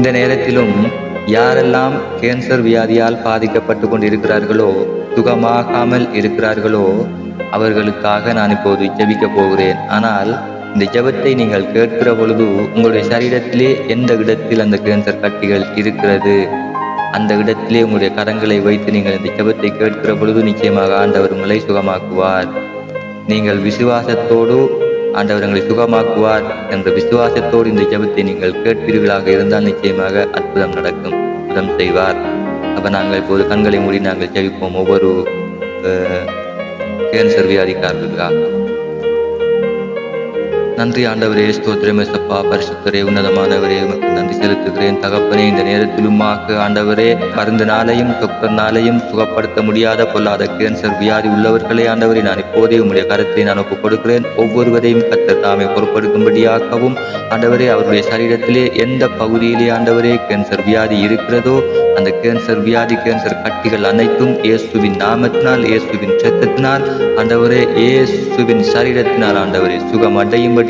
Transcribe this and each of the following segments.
இந்த நேரத்திலும் யாரெல்லாம் கேன்சர் வியாதியால் பாதிக்கப்பட்டு கொண்டிருக்கிறார்களோ சுகமாகாமல் இருக்கிறார்களோ அவர்களுக்காக நான் இப்போது ஜெபிக்க போகிறேன். ஆனால் இந்த ஜெபத்தை நீங்கள் கேட்கிற பொழுது உங்களுடைய சரீரத்திலே எந்த இடத்தில் அந்த கேன்சர் கட்டிகள் இருக்கிறது? அந்த இடத்திலே உங்களுடைய கரங்களை வைத்து நீங்கள் இந்த ஜெபத்தை கேட்கிற பொழுது நிச்சயமாக ஆண்டவர் உங்களை சுகமாக்குவார். நீங்கள் விசுவாசத்தோடு ஆண்டவர் எங்களை சுகமாக்குவார் என்ற விசுவாசத்தோடு இந்த ஜபத்தை நீங்கள் கேட்பீர்களாக இருந்தால் நிச்சயமாக அற்புதம் நடக்கும். அற்புதம் செய்வார். அப்போ நாங்கள் இப்போது கண்களை மூடி நாங்கள் ஜெபிப்போம். ஒவ்வொரு அஹ், கேன்சர் வியாதிக்காரர்களுக்காக நன்றி ஆண்டவரே ஸ்தோத்திரமே சப்பா பரிசுத்தரே உன்னதமானவரே உமக்கு நன்றி செலுத்துகிறேன். தகப்பனே இந்த நேரத்திலும் ஆண்டவரே மருந்தினாலையும் நாளையும் சுகப்படுத்த முடியாத பொல்லாத கேன்சர் வியாதி உள்ளவர்களே ஆண்டவரே நான் இப்போதே உங்களுடைய கருத்தை நான் ஒப்புக் கொடுக்கிறேன். ஒவ்வொருவரையும் கத்தர் தாமே பொறுப்படுத்தும்படியாகவும் ஆண்டவரே அவருடைய சரீரத்திலே எந்த பகுதியிலே ஆண்டவரே கேன்சர் வியாதி இருக்கிறதோ அந்த கேன்சர் வியாதி கேன்சர் கட்டிகள் அனைத்தும் இயேசுவின் நாமத்தினால் இயேசுவின் சத்தத்தினால் ஆண்டவரே இயேசுவின் சரீரத்தினால் ஆண்டவரே சுகம்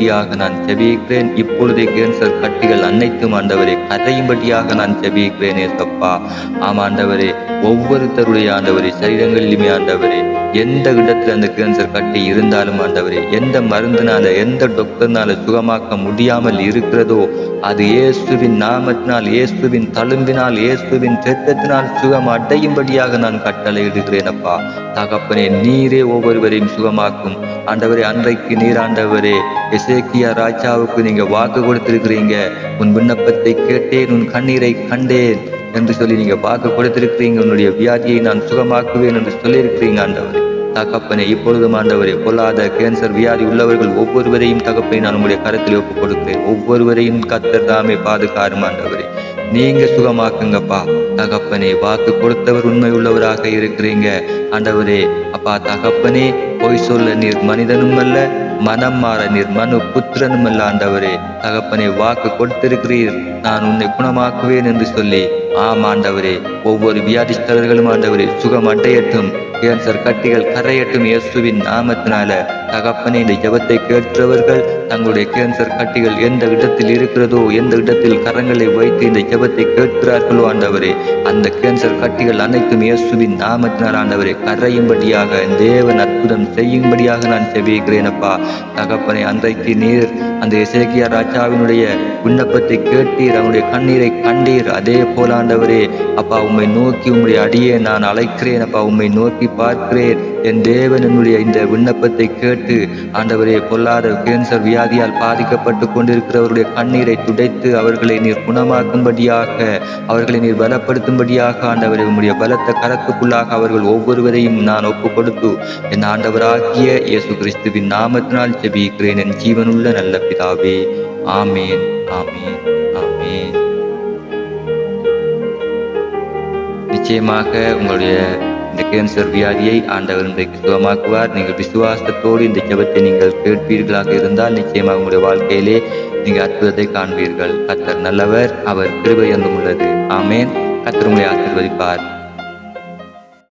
அடையும்படியாக நான் ஜெபிக்கிறேன். இப்பொழுதே கேன்சர் கட்டிகள் அனைத்தும் ஆண்டவரே கரையும்படியாக நான் ஜெபிக்கிறேன் ஏசப்பா ஆமா ஆண்டவரே ஒவ்வொருத்தருடைய ஆண்டவரே சரீரங்களிலுமே ஆண்டவரே எந்த இடத்துல அந்த கேன்சர் கட்டி இருந்தாலும் ஆண்டவரே எந்த மருந்தினால எந்த டாக்டர்னால சுகமாக்க முடியாமல் இருக்கிறதோ அது இயேசுவின் நாமத்தினால் இயேசுவின் தழும்பினால் இயேசுவின் இரத்தத்தினால் சுகம் அடையும்படியாக நான் கட்டளை இடுகிறேன் அப்பா. தகப்பனே நீரே ஒவ்வொருவரையும் சுகமாக்கும். ஆண்டவரே அன்றைக்கு நீர் ஆண்டவரே எசேக்கியா ராஜாவுக்கு நீங்க வாக்கு கொடுத்திருக்கிறீங்க. உன் விண்ணப்பத்தை கேட்டேன் உன் கண்ணீரை கண்டேன் என்று சொல்லி நீங்க வாக்கு கொடுத்திருக்கிறீங்க. உன்னுடைய வியாதியை நான் சுகமாக்குவேன் என்று சொல்லியிருக்கிறீங்க ஆண்டவரே. தகப்பனே இப்பொழுதும் ஆண்டவரே பொல்லாத கேன்சர் வியாதி உள்ளவர்கள் ஒவ்வொருவரையும் தகப்பனை நான் உங்களுடைய கருத்தில் ஒப்புக் கொடுக்கிறேன் ஒவ்வொருவரையும் கத்தர் தாமே பாதுகாரும் ஆண்டவரே. நீங்க சுகமாக்குங்கப்பா. தகப்பனே வாக்கு கொடுத்தவர் உண்மை உள்ளவராக இருக்கிறீங்க. ஆண்டவரே அப்பா தகப்பனே பொய் சொல்ல நீர் மனிதனும் அல்ல மனம் மாற நீர் மனு புத்திரனும் அல்ல ஆண்டவரே வாக்கு கொடுத்திருக்கிறீர். நான் உன்னை குணமாக்குவேன் என்று சொல்லி ஆம் ஆண்டவரே ஒவ்வொரு வியாதிஸ்தர்களும் ஆண்டவரே சுகம் அடையட்டும். கேன்சர் கட்டிகள் கரையட்டும் இயேசுவின் நாமத்தினால. தகப்பனே இந்த ஜபத்தை கேட்டவர்கள் தங்களுடைய கேன்சர் கட்டிகள் எந்த இடத்தில் இருக்கிறதோ எந்த இடத்தில் கரங்களை வைத்து இந்த ஜபத்தை கேட்கிறார்களோ ஆண்டவரே அந்த கேன்சர் கட்டிகள் அனைத்தும் இயேசுவின் நாமத்தினார் ஆண்டவரே கரையும்படியாக தேவன் அற்புதம் செய்யும்படியாக நான் செவிக்கிறேன் அப்பா. தகப்பனை அன்றைக்கு நீர் அந்த இசைக்கியா ராஜாவினுடைய விண்ணப்பத்தை கேட்டீர் அவனுடைய கண்ணீரை கண்டீர். அதே போலாண்டவரே அப்பா உம்மை நோக்கி உம்முடைய அடியே நான் அழைக்கிறேன் அப்பா உம்மை நோக்கி பார்க்கிறேன். என் தேவன் என்னுடைய இந்த விண்ணப்பத்தை கேட்டு ஆண்டவரே பொல்லாத கேன்சர் வியாதியால் பாதிக்கப்பட்டு கொண்டிருக்கிறவருடைய கண்ணீரை துடைத்து அவர்களை நீர் குணமாக்கும்படியாக அவர்களை நீர் பலப்படுத்தும்படியாக ஆண்டவரே உம்முடைய பலத்த கரத்துக்குள்ளாக அவர்கள் ஒவ்வொருவரையும் நான் ஒப்பு கொடுத்து என் ஆண்டவராகிய இயேசு கிறிஸ்துவின் நாமத்தினால் ஜெபிக்கிறேன் என் ஜீவனுள்ள நல்ல பிதாவே. ஆமேன் ஆமேன் ஆமேன். நிச்சயமாக உங்களுடைய இந்த கேன்சர் வியாதியை ஆண்டவர் இன்றைக்கு சுகமாக்குவார். நீங்கள் விசுவாசத்தோடு இந்த ஜபத்தை நீங்கள் கேட்பீர்களாக இருந்தால் நிச்சயமாக உங்களுடைய வாழ்க்கையிலே நீங்கள் அற்புதத்தை காண்பீர்கள். கத்தர் நல்லவர் அவர் கிருபை என்றும் உள்ளது. ஆமேன். கத்தர் உங்களை ஆசிர்வதிப்பார்.